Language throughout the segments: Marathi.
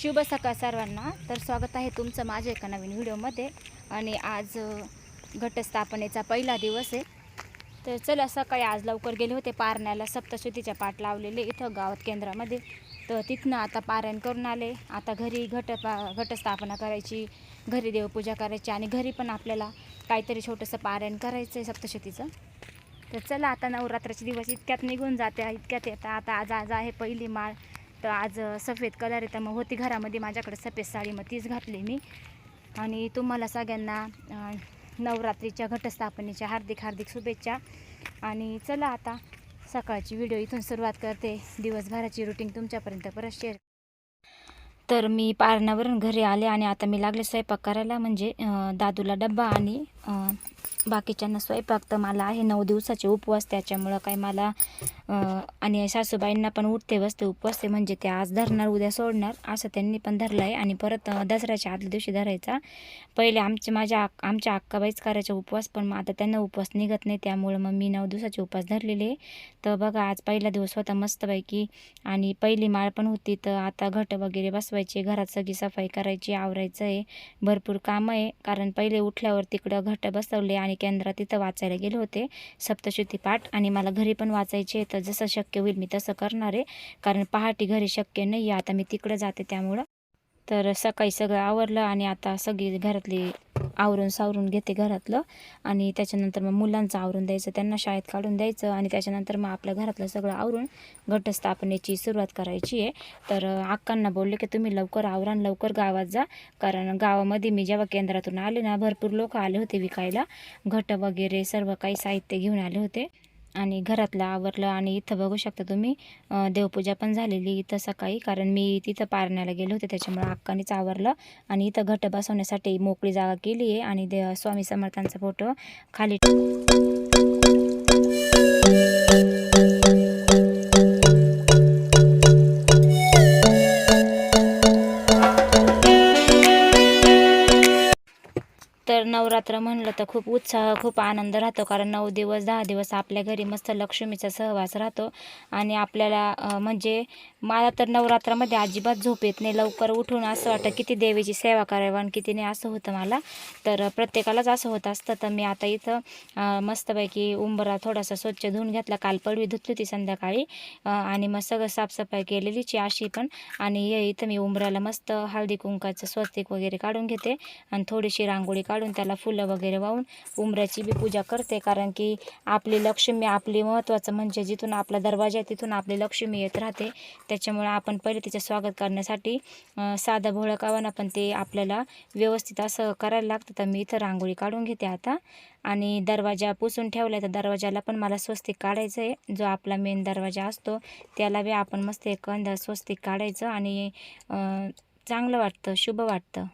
शुभ सकाळ सर्वांना. तर स्वागत आहे तुमचं माझ्या एका नवीन व्हिडिओमध्ये. आणि आज घटस्थापनेचा पहिला दिवस आहे. तर चला सकाळी आज लवकर गेले होते पारण्याला. सप्तशुद्धीच्या पाठ लावलेले इथं गावात केंद्रामध्ये. तर तिथनं आता पारायण करून आले. आता घरी घट पा घटस्थापना करायची घरी देवपूजा करायची आणि घरी पण आपल्याला काहीतरी छोटंसं पारायण करायचं आहे सप्तशतीचं. तर चला आता नवरात्राचे दिवस इतक्यात निघून जाते इतक्यात येतात आता आज आज आहे पहिली माळ. तर आज सफेद कलर आहे तर मग होती घरामध्ये माझ्याकडे सफेद साडी मग तीच घातली मी. आणि तुम्हाला सगळ्यांना नवरात्रीच्या घटस्थापनेच्या हार्दिक हार्दिक शुभेच्छा. आणि चला आता सकाळची व्हिडिओ इथून सुरुवात करते. दिवसभराची रुटीन तुमच्यापर्यंत परत शेअर. तर मी पारणावरून घरी आले आणि आता मी लागले स्वयंपाक करायला म्हणजे दादूला डब्बा आणि बाकीच्यांना स्वयंपाक तर मला आहे नऊ दिवसाचे उपवास त्याच्यामुळं काय मला आणि सासूबाईंना पण उठते बसते उपवास ते म्हणजे ते आज धरणार उद्या सोडणार असं त्यांनी पण धरलं आहे. आणि परत दसऱ्याच्या आदल्या दिवशी धरायचा. पहिले आमचे माझ्या आमच्या अक्काबाईच करायचे उपवास पण मग आता त्यांना उपवास निघत नाही त्यामुळं मग मी नऊ दिवसाचे उपवास धरलेले आहे. तर बघा आज पहिला दिवस होता मस्तपैकी. आणि पहिली माळ पण होती तर आता घट वगैरे बसवायचे घरात सगळी सफाई करायची आवरायचं आहे. भरपूर कामं आहे कारण पहिले उठल्यावर तिकडं घट बसवले आणि केंद्रात तिथं वाचायला गेले होते. सप्तशती पाठ आणि मला घरी पण वाचायचे तर जसं शक्य होईल मी तसं करणार आहे. कारण पहाटे घरी शक्य नाही आहे आता मी तिकडं जाते त्यामुळं. तर सकाळी सगळं आवरलं आणि आता सगळी घरातली आवरून सावरून घेते घरातलं. आणि त्याच्यानंतर मग मुलांचं आवरून द्यायचं त्यांना शाळेत काढून द्यायचं आणि त्याच्यानंतर मग आपल्या घरातलं सगळं आवरून घटस्थापनेची सुरुवात करायची आहे. तर अक्कांना बोलले की तुम्ही लवकर आवरा लवकर गावात जा. कारण गावामध्ये मी जेव्हा केंद्रातून आले ना भरपूर लोक आले होते विकायला. घट वगैरे सर्व काही साहित्य घेऊन आले होते. आणि घरातलं आवरलं आणि इथं बघू शकता तुम्ही देवपूजा पण झालेली इथं सकाळी. कारण मी तिथं पारण्याला गेले होते त्याच्यामुळे अक्कानेच आवरलं. आणि इथं घट बसवण्यासाठी मोकळी जागा केली आहे आणि दे स्वामी समर्थांचा फोटो खाली नवरात्र म्हणलं तर खूप उत्साह खूप आनंद राहतो. कारण नऊ दिवस दहा दिवस आपल्या घरी मस्त लक्ष्मीचा सहवास राहतो. आणि आपल्याला म्हणजे मला तर नवरात्रामध्ये अजिबात झोप येत नाही. लवकर उठून असं वाटतं किती देवीची सेवा करावी आणि किती नाही असं होतं मला. तर प्रत्येकालाच असं होत असतं. तर मी आता इथं मस्तपैकी उंबरा थोडासा स्वच्छ धुवून घेतला. काल पडवी धुतली होती संध्याकाळी. आणि मग सगळं साफसफाई केलेलीची अशी पण. आणि हे इथं मी उंबराला मस्त हळदी कुंकाचं स्वस्तिक वगैरे काढून घेते. आणि थोडीशी रांगोळी काढून त्याला फुलं वगैरे वाहून उंबऱ्याची बी पूजा करते. कारण की आपली लक्ष्मी आपली महत्त्वाचं म्हणजे जिथून आपला दरवाजा आहे तिथून आपली लक्ष्मी येत राहते. त्याच्यामुळे आपण पहिले तिचं स्वागत करण्यासाठी साधं भोळं कावाना पण ते आपल्याला व्यवस्थित असं करायला लागतं. तर मी इथं रांगोळी काढून घेते आता. आणि दरवाजा पुसून ठेवला आहे तर दरवाजाला पण मला स्वस्तिक काढायचं आहे जो आपला मेन दरवाजा असतो त्याला बी आपण मस्त एक कंद स्वस्तिक काढायचं आणि चांगलं वाटतं शुभ वाटतं.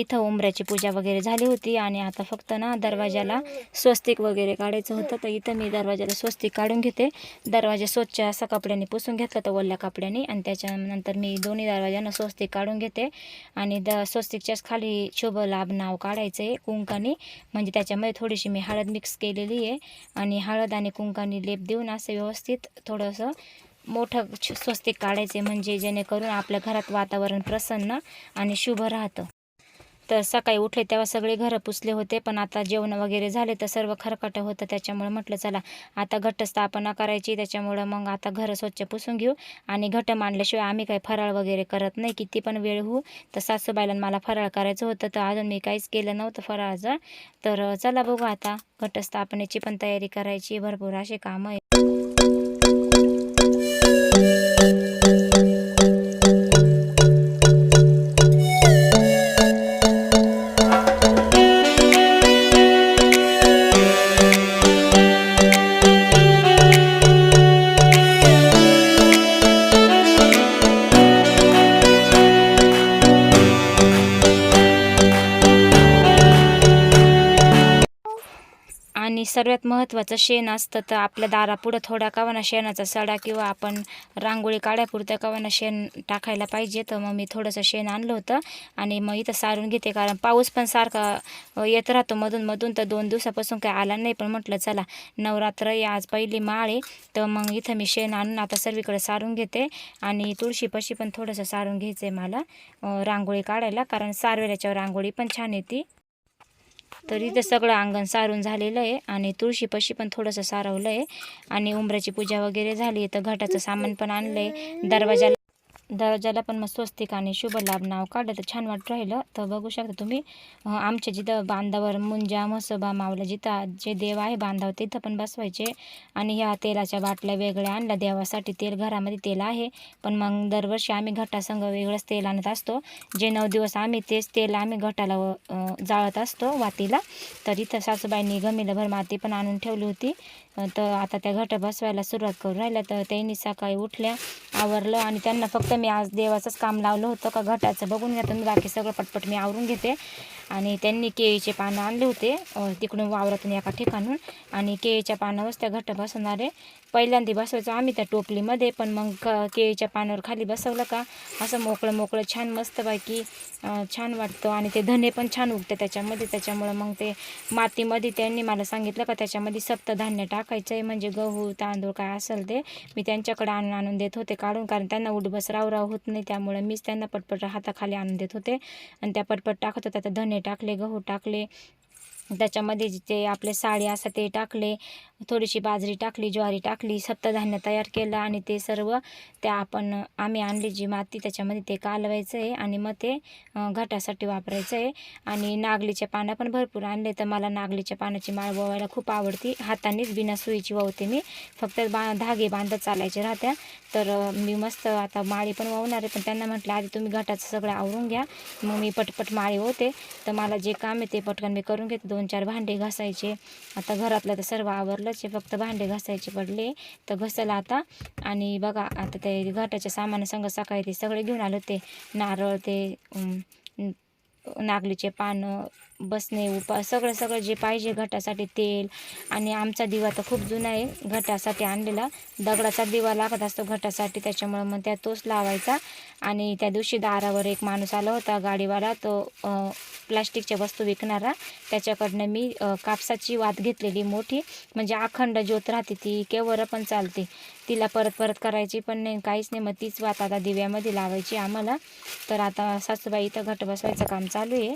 इथं उंबऱ्याची पूजा वगैरे झाली होती आणि आता फक्त ना दरवाजाला स्वस्तिक वगैरे काढायचं होतं. तर इथं मी दरवाजाला स्वस्तिक काढून घेते. दरवाजा स्वच्छ असा कपड्याने पुसून घेतला तर ओल्या कपड्याने आणि त्याच्यानंतर मी दोन्ही दरवाजांना स्वस्तिक काढून घेते. आणि द स्वस्तिकच्याच खाली शुभ लाभ नाव काढायचं आहे कुंकाने. म्हणजे त्याच्यामध्ये थोडीशी मी हळद मिक्स केलेली आहे. आणि हळद आणि कुंकाने लेप देऊन असं व्यवस्थित थोडंसं मोठं स्वस्तिक काढायचे. म्हणजे जेणेकरून आपल्या घरात वातावरण प्रसन्न आणि शुभ राहतं. तर सकाळी उठले तेव्हा सगळे घरं पुसले होते पण आता जेवण वगैरे झाले तर सर्व खरकटं होतं त्याच्यामुळे म्हटलं चला आता घटस्थापना करायची त्याच्यामुळं मग आता घरं स्वच्छ पुसून घेऊ आणि घट मांडल्याशिवाय आम्ही काही फराळ वगैरे करत नाही किती पण वेळ होऊ तर सासूबाईला मला फराळ करायचं होतं तर अजून मी काहीच केलं नव्हतं फराळाचं. तर चला बघू आता घटस्थापनेची पण तयारी करायची भरपूर असे कामं आहे महत्त्वाचं शेण असतं तर आपल्या दारापुढं थोडा कवाना शेणाचा सडा किंवा आपण रांगोळी काढ्यापुरत्या कवाना शेण टाकायला पाहिजे. तर मग मी थोडंसं शेण आणलं होतं आणि मग इथं सारून घेते. कारण पाऊस पण सारखा येत राहतो मधून मधून. तर दोन दिवसापासून काही आला नाही. पण म्हटलं चला नवरात्र आहे आज पहिली माळ आहे. तर मग इथं मी शेण आणून आता सर्वीकडे सारून घेते. आणि तुळशीपाशी पण थोडंसं सारून घ्यायचं आहे मला रांगोळी काढायला. कारण सारवेल्याच्यावर रांगोळी पण छान येते. तर इथं सगळं अंगण सारून झालेलं आहे आणि तुळशीपाशी पण थोडंसं सारवलं आहे आणि उंबराची पूजा वगैरे झाली तर घटाचं सामान पण आणलं आहे दरवाजाला दरवाजाला पण मग स्वस्तिक आणि शुभ लाभ नाव काढलं तर छान वाटत राहिलं. तर बघू शकता तुम्ही आमच्या जिथं बांधावर मुंजा म्हसोबा मावला जिथं जे देव आहे बांधावर तिथं पण बसवायचे. आणि ह्या तेलाच्या बाटल्या वेगळ्या आणल्या देवासाठी. तेल घरामध्ये तेल आहे पण मग दरवर्षी आम्ही घटासंग वेगळंच तेल आणत असतो. जे नऊ दिवस आम्ही तेच तेल आम्ही घटाला जाळत असतो वातीला. तर इथं सासूबाईंनी गमीला भर माती पण आणून ठेवली होती. तर आता त्या घट बसवायला सुरुवात करून राहिल्या. तर त्यांनी सकाळी उठल्या आवरलं आणि त्यांना फक्त मी आज देवाचंच काम लावलं होतं का घटाचं बघून घ्या तुम्ही बाकी सगळं पटपट मी आवरून घेते. आणि त्यांनी केळीचे पानं आणले होते तिकडून वावरातून एका ठिकाणून. आणि केळीच्या पानावरच त्या घट बसवणारे. पहिल्यांदा बसवायचो आम्ही त्या टोपलीमध्ये पण मग क केळीच्या पानावर खाली बसवलं का? असं मोकळं मोकळं छान मस्तपैकी छान वाटतं. आणि ते धने पण छान उगते त्याच्यामध्ये. त्याच्यामुळं मग ते मातीमध्ये त्यांनी मला सांगितलं का त्याच्यामध्ये सप्तधान्य टाकायचं आहे म्हणजे गहू तांदूळ काय असेल ते मी त्यांच्याकडे आणून आणून देत होते काढून. कारण त्यांना उठबस राव राव होत नाही. त्यामुळे मीच त्यांना पटपट हाताखाली आणून देत होते. आणि त्या पटपट टाकत होत्या. तर धने टाकले गहू टाकले त्याच्यामध्ये जे ते आपले साडी असं ते टाकले थोडीशी बाजरी टाकली ज्वारी टाकली सप्तधान्य तयार केलं आणि ते सर्व त्या आपण आम्ही आणली जी माती त्याच्यामध्ये ते कालवायचं आहे आणि मग ते घाटासाठी घटासाठी वापरायचं आहे आणि नागलीचे पानं पण भरपूर आणले तर मला नागलीच्या पानाची माळ ववायला खूप आवडती. हातानेच बिना सुईची वावते मी. फक्त बा धागे बांधत चालायचे राहत्या. तर मी मस्त आता माळी पण वावणार आहे पण त्यांना म्हटलं आधी तुम्ही घटाचं सगळं आवरून घ्या. मग मी पटपट माळी होते तर मला जे काम आहे ते पटकन मी करून घेते. दोन दोन चार भांडे घासायचे. आता घरातलं तर सर्व आवरलंच आहे. फक्त भांडे घासायचे पडले. तर घसलं आता. आणि बघा आता ते घाटाच्या सामानासंग सकाळी ते सगळे घेऊन आलो ते नारळ ते नागलीचे पानं बसणे उपा सगळं सगळं जे पाहिजे घटासाठी तेल. आणि आमचा दिवा तर खूप जुना आहे. घटासाठी आणलेला. दगडाचा दिवा लागत असतो घटासाठी. त्याच्यामुळं मग त्या तोच लावायचा. आणि त्या दिवशी दारावर एक माणूस आला होता गाडीवाला. तो प्लास्टिकच्या वस्तू विकणारा. त्याच्याकडनं मी कापसाची वात घेतलेली मोठी. म्हणजे अखंड ज्योत राहते ती केवर पण चालते. तिला परत परत करायची पण नाही काहीच नाही. मग तीच वात आता दिव्यामध्ये लावायची आम्हाला. तर आता सासूबाई इथं घट बसवायचं काम चालू आहे.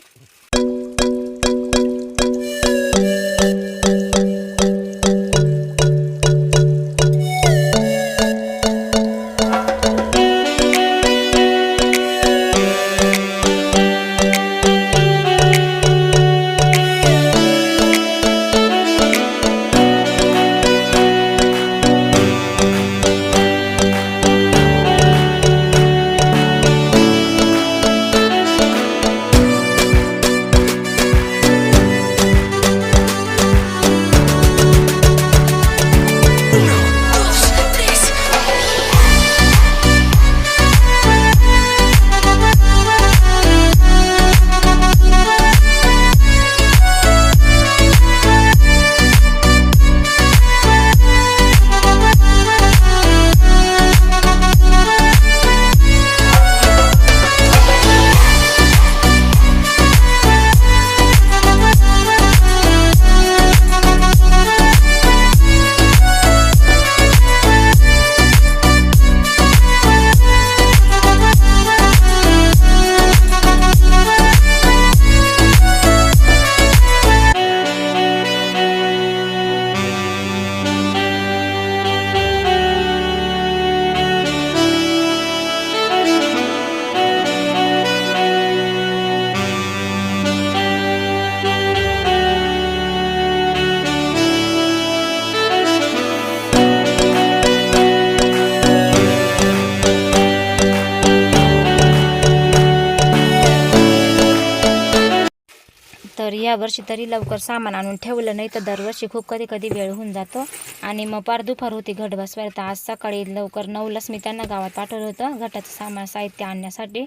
यावर्षी वर्षी तरी लवकर सामान आणून ठेवलं नाही तर दरवर्षी खूप कधी कधी वेळ होऊन जातो. आणि मग पार दुपार होती घट बसवायला तर आज सकाळी लवकर नऊलाच मी त्यांना गावात पाठवलं होतं. घटाचं सामान साहित्य आणण्यासाठी.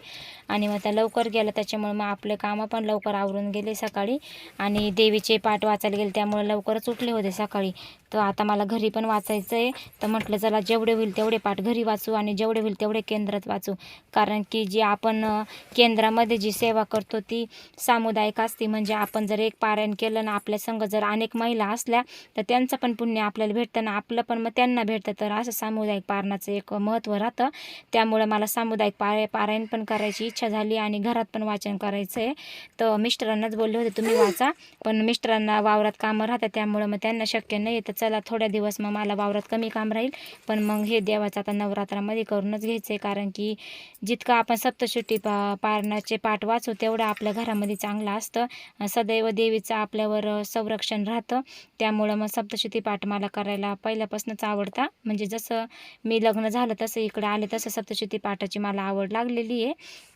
आणि मग त्या लवकर गेलं त्याच्यामुळे मग आपले कामं पण लवकर आवरून गेले सकाळी. आणि देवीचे पाठ वाचायला गेले त्यामुळे लवकरच उठले होते सकाळी. तर आता मला घरी पण वाचायचं आहे तर म्हटलं चला जेवढे होईल तेवढे पाठ घरी वाचू आणि जेवढे होईल तेवढे केंद्रात वाचू. कारण की जी आपण केंद्रामध्ये जी सेवा करतो ती सामुदायिक असते. म्हणजे आपण जर एक पारायण केलं ना आपल्या संघ जर अनेक महिला असल्या तर त्यांचं पण पुण्य आपल्याला भेटतं ना आपलं पण मग त्यांना भेटतं. तर असं सामुदायिक पारणाचं एक महत्त्व राहतं. त्यामुळे मला सामुदायिक पाराय पारायण पण करायची इच्छा झाली आणि घरात पण वाचन करायचं आहे तर मिस्टरांनाच बोलले होते तुम्ही वाचा. पण मिस्टरांना वावरात कामं राहतात त्यामुळं मग त्यांना शक्य नाही तर चला थोड्या दिवस मग मला वावरात कमी काम राहील. पण मग हे देवाचं आता नवरात्रामध्ये करूनच घ्यायचं आहे कारण की जितकं आपण सप्तशुटी पा पारणाचे पाठ वाचू तेवढं आपल्या घरामध्ये चांगलं असतं. सदैव देवीचं आपल्यावर संरक्षण राहतं. त्यामुळं मग सप्तशृती पाठ मला करायला पहिल्यापासूनच आवडता. म्हणजे जसं मी लग्न झालं तसं इकडे आले तसं सप्तशृती पाठाची मला आवड लागलेली आहे.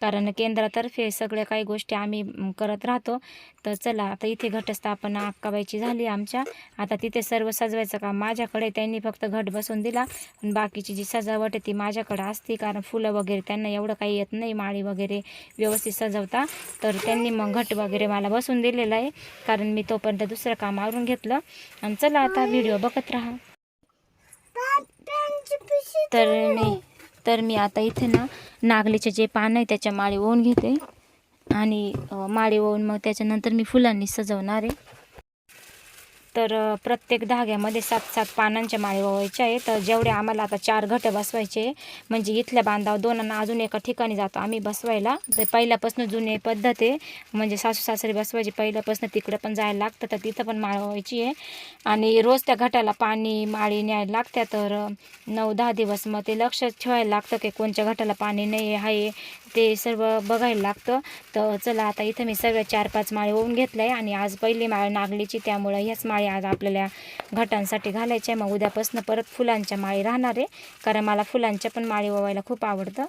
कारण केंद्रातर्फे सगळ्या काही गोष्टी आम्ही करत राहतो. तर चला आता इथे घटस्थापना अक्काबाईची झाली आमच्या. आता तिथे सर्व सजवायचं काम माझ्याकडे त्यांनी फक्त घट बसवून दिला. आणि बाकीची जी सजावट आहे ती माझ्याकडे असते. कारण फुलं वगैरे त्यांना एवढं काही येत नाही. माळी वगैरे व्यवस्थित सजवता. तर त्यांनी मग घट वगैरे मला बसवून दिलेलं आहे. कारण मी तोपर्यंत दुसरं काम आवरून घेतलं. आणि चला आता व्हिडिओ बघत राहा. तर मी तर मी आता इथे ना नागलीचे जे पान आहे त्याच्या माळी ओवून घेते. आणि माळी ओवून मग त्याच्यानंतर मी फुलांनी सजवणार आहे. तर प्रत्येक धाग्यामध्ये सात सात पानांच्या माळी ओवायच्या आहे तर जेवढे आम्हाला आता चार घट बसवायचे म्हणजे इथल्या बांधाव दोनांना अजून एका ठिकाणी जातो आम्ही बसवायला. तर पहिल्यापासून जुनी पद्धत आहे म्हणजे सासू सासरी बसवायची पहिल्यापासून तिकडे पण जायला लागतं तर तिथं पण माळ व्हायची आहे. आणि रोज त्या घटाला पाणी माळी न्यायला लागत्या तर नऊ दहा दिवस मग ते लक्ष ठेवायला लागतं की कोणत्या घटाला पाणी नाही आहे ते सर्व बघायला लागतं. तर चला आता इथं मी सर्व चार पाच माळे होऊन घेतलं आहे आणि आज पहिली माळ नागलीची. त्यामुळं ह्याच माळी आज आपल्याला घटांसाठी घालायच्या. आहे मग उद्यापासून परत फुलांच्या माळी राहणार आहे. कारण मला फुलांच्या पण माळी ओवायला खूप आवडतं.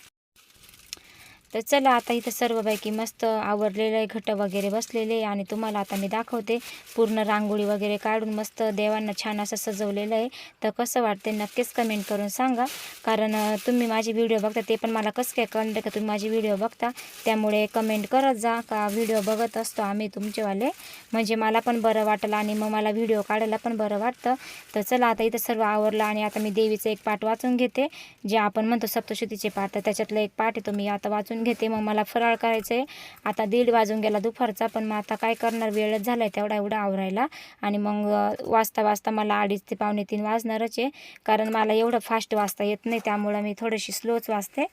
तर चला आता इथं सर्वपैकी मस्त आवरलेलं आहे घट वगैरे बसलेले आहे आणि तुम्हाला आता मी दाखवते. पूर्ण रांगोळी वगैरे काढून मस्त देवांना छान असं सजवलेलं आहे. तर कसं वाटते नक्कीच कमेंट करून सांगा. कारण तुम्ही माझी व्हिडिओ बघता ते पण मला कसं काय कळलं का? तुम्ही माझी व्हिडिओ बघता. त्यामुळे कमेंट करत जा का व्हिडिओ बघत असतो आम्ही तुमचेवाले. म्हणजे मला पण बरं वाटलं आणि मग मला व्हिडिओ काढायला पण बरं वाटतं. तर चला आता इथं सर्व आवरलं आणि आता मी देवीचं एक पाठ वाचून घेते. जे आपण म्हणतो सप्तशतीचे पाठ तर त्याच्यातलं एक पाठ आहे तो मी आता वाचून घेते. मग मला फराळ करायचं आहे आता दीड वाजून गेला दुपारचा पण मग आता काय करणार? वेळच झाला आहे तेवढा एवढा आवरायला. आणि मग वाजता वाजता मला अडीच ते पावणे तीन वाजणारच आहे. कारण मला एवढं फास्ट वाचता येत नाही त्यामुळं मी थोडीशी स्लोच वाचते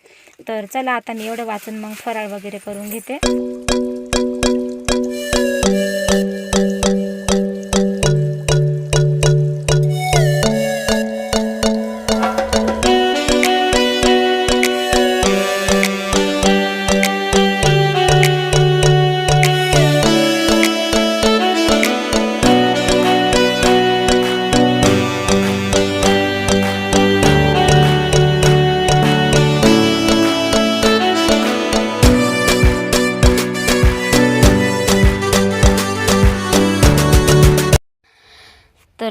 तर चला आता मी एवढं वाचून मग फराळ वगैरे करून घेते.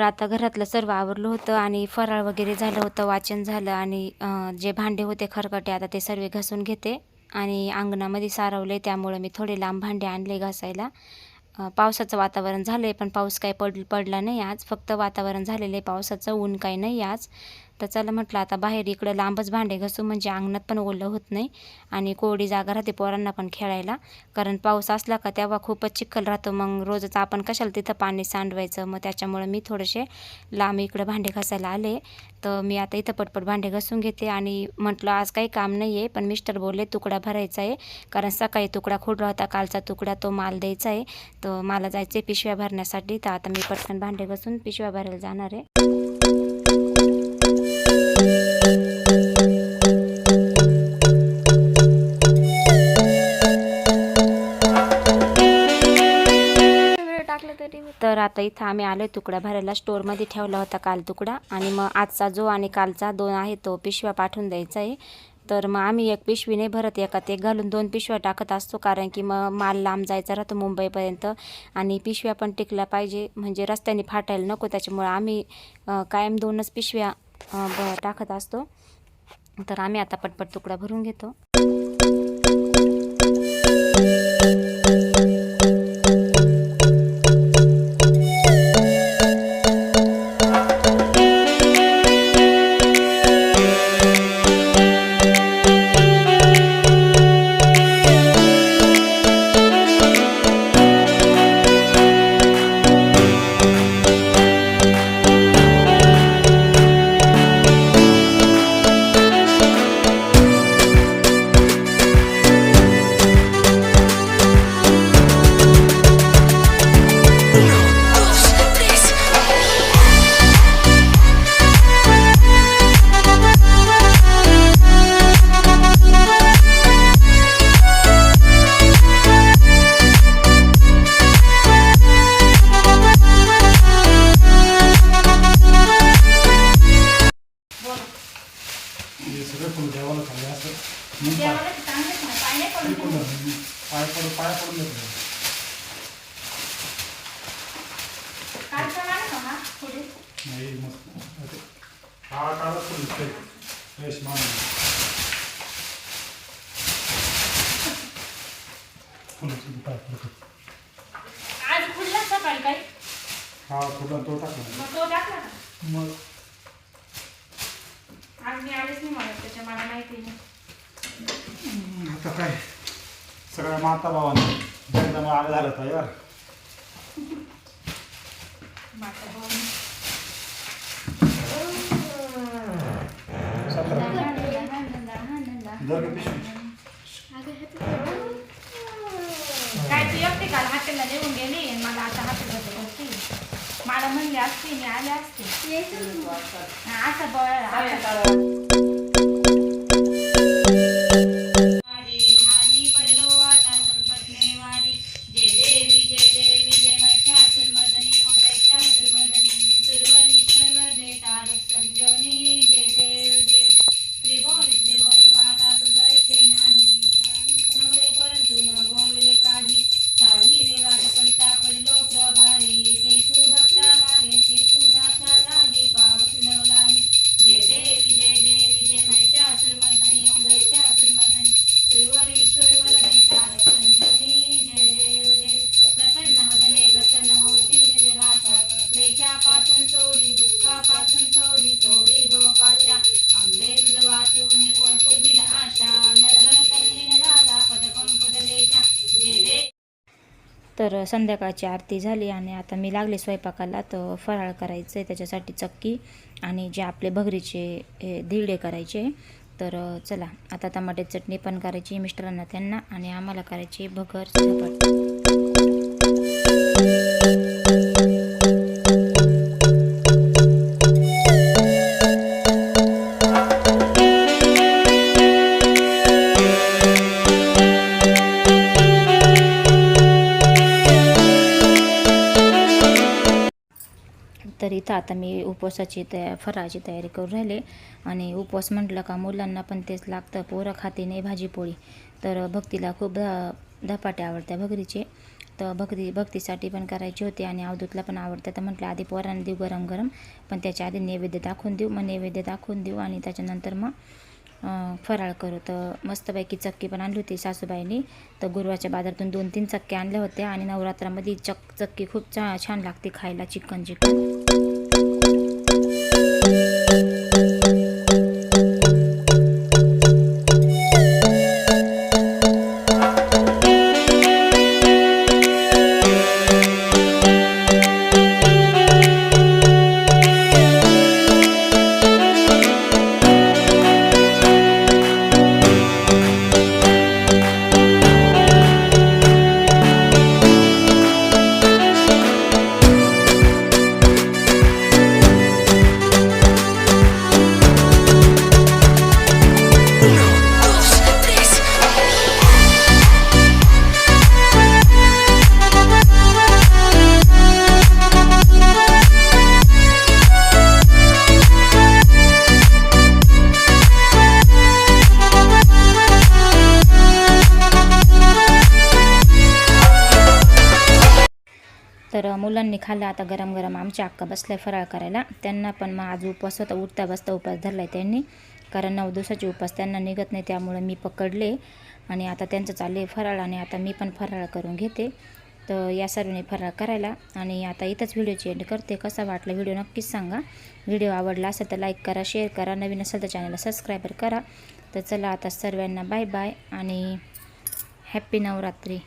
आता घरातलं सर्व आवरलं होतं आणि फराळ वगैरे झालं होतं वाचन झालं आणि जे भांडे होते खरकटे आता ते सर्व घासून घेते आणि अंगणामध्ये सारवले त्यामुळे मी थोडे लांब भांडे आणले घासायला. पावसाचं वातावरण झालं आहे पण पाऊस काही पड पडला नाही आज. फक्त वातावरण झालेलं आहे पावसाचं ऊन काही नाही आज. तर चला म्हटलं आता बाहेर इकडं लांबच भांडे घसू म्हणजे अंगणात पण ओलं होत नाही आणि कोरडी जागा राहते पोरांना पण खेळायला. कारण पाऊस असला का तेव्हा खूपच चिखल राहतो. मग रोजच आपण कशाला तिथं पाणी सांडवायचं? मग त्याच्यामुळे मी थोडेसे लांब इकडं भांडे घासायला आले. तर मी आता इथं पटपट भांडे घासून घेते आणि म्हटलं आज काही काम नाही आहे पण मिस्टर बोलले तुकडा भरायचा आहे. कारण सकाळी तुकडा खुडला होता कालचा तुकडा तो माल द्यायचा आहे. तर मला जायचं आहे पिशव्या भरण्यासाठी. तर आता मी पटकन भांडे घासून पिशव्या भरायला जाणार आहे. तर आता इथं आम्ही आलो तुकडा भरायला. स्टोरमध्ये ठेवला होता काल तुकडा. आणि मग आजचा जो आणि कालचा दोन आहे तो पिशव्या पाठवून द्यायचा आहे. तर मग आम्ही एक पिशवी नाही भरत एकात एक घालून दोन पिशव्या टाकत असतो. कारण की मग माल लांब जायचा राहतो मुंबईपर्यंत. आणि पिशव्या पण टिकल्या पाहिजे. म्हणजे रस्त्याने फाटायला नको. त्याच्यामुळे आम्ही कायम दोनच पिशव्या टाकत असतो. तर आम्ही आता पटपट तुकडा भरून घेतो. देवाला चांगलेच ना, पाय नाही पडून देऊ. पाय पडून पाय पडून देतो काढता आला का हा पुढे. नाही मस्त. ते हा दिसतंय फ्रेश पाय पडतो आज खुलला सकाळी काही? हा फुलं तो टाकला. मग तो टाकला मग? आज मी आलेच नाही म्हणत त्याच्या मला माहिती नाही आता काय? सगळ्या माता भावांना जगदमा आलं झालं तर यार माता भाऊ सतरा जर का पिशवी. काय तू एकटी काल हॉटेलला जेवून गेली मला आता हॉटेलला होती. मला म्हणली असती मी आले असते. असं बळ तर संध्याकाळची आरती झाली आणि आता मी लागले स्वयंपाकाला तर फराळ करायचं आहे त्याच्यासाठी चक्की आणि जे आपले भगरीचे हे धिरडे करायचे. तर चला आता टमाटे चटणी पण करायची मिस्टरांना त्यांना आणि आम्हाला करायची भगर चपाती. आता मी उपवासाची तया फराळाची तयारी करून राहिले. आणि उपवास म्हटलं का मुलांना पण तेच लागतं. पोरं खाते नाही भाजी पोळी. तर भक्तीला खूप ध धपाटे आवडत्या भगरीचे. तर भक्ती भक्तीसाठी पण करायची होती आणि अवधूतला पण आवडतं. तर म्हटलं आधी पोरांना देऊ गरम गरम. पण त्याच्या आधी नैवेद्य दाखवून देऊ. मग नैवेद्य दाखवून देऊ आणि त्याच्यानंतर मग फराळ करू. तर मस्तपैकी चक्की पण आणली होती सासूबाईंनी. तर गुरुवारच्या बाजारातून दोन तीन चक्के आणल्या होत्या. आणि नवरात्रामध्ये चक चक्की खूप छा छान लागते खायला चिकन चिकन. तर मुलांनी खाल्लं आता गरम गरम आमच्या अक्का बसल्या फराळ करायला. त्यांना पण मग आज उपवास होता उठता बसता उपवास धरला आहे त्यांनी. कारण नऊ दिवसाचे उपवास त्यांना निघत नाही त्यामुळे मी पकडले. आणि आता त्यांचं चालले आहे फराळ आणि आता मी पण फराळ करून घेते. तर या सर्वांनी फराळ करायला. आणि आता इथंच व्हिडिओची एंड करते. कसा वाटला व्हिडिओ नक्कीच सांगा. व्हिडिओ आवडला असेल तर लाईक करा शेअर करा. नवीन असेल तर चॅनलला सबस्क्राईबर करा. तर चला आता सर्वांना बाय बाय आणि हॅप्पी नवरात्री.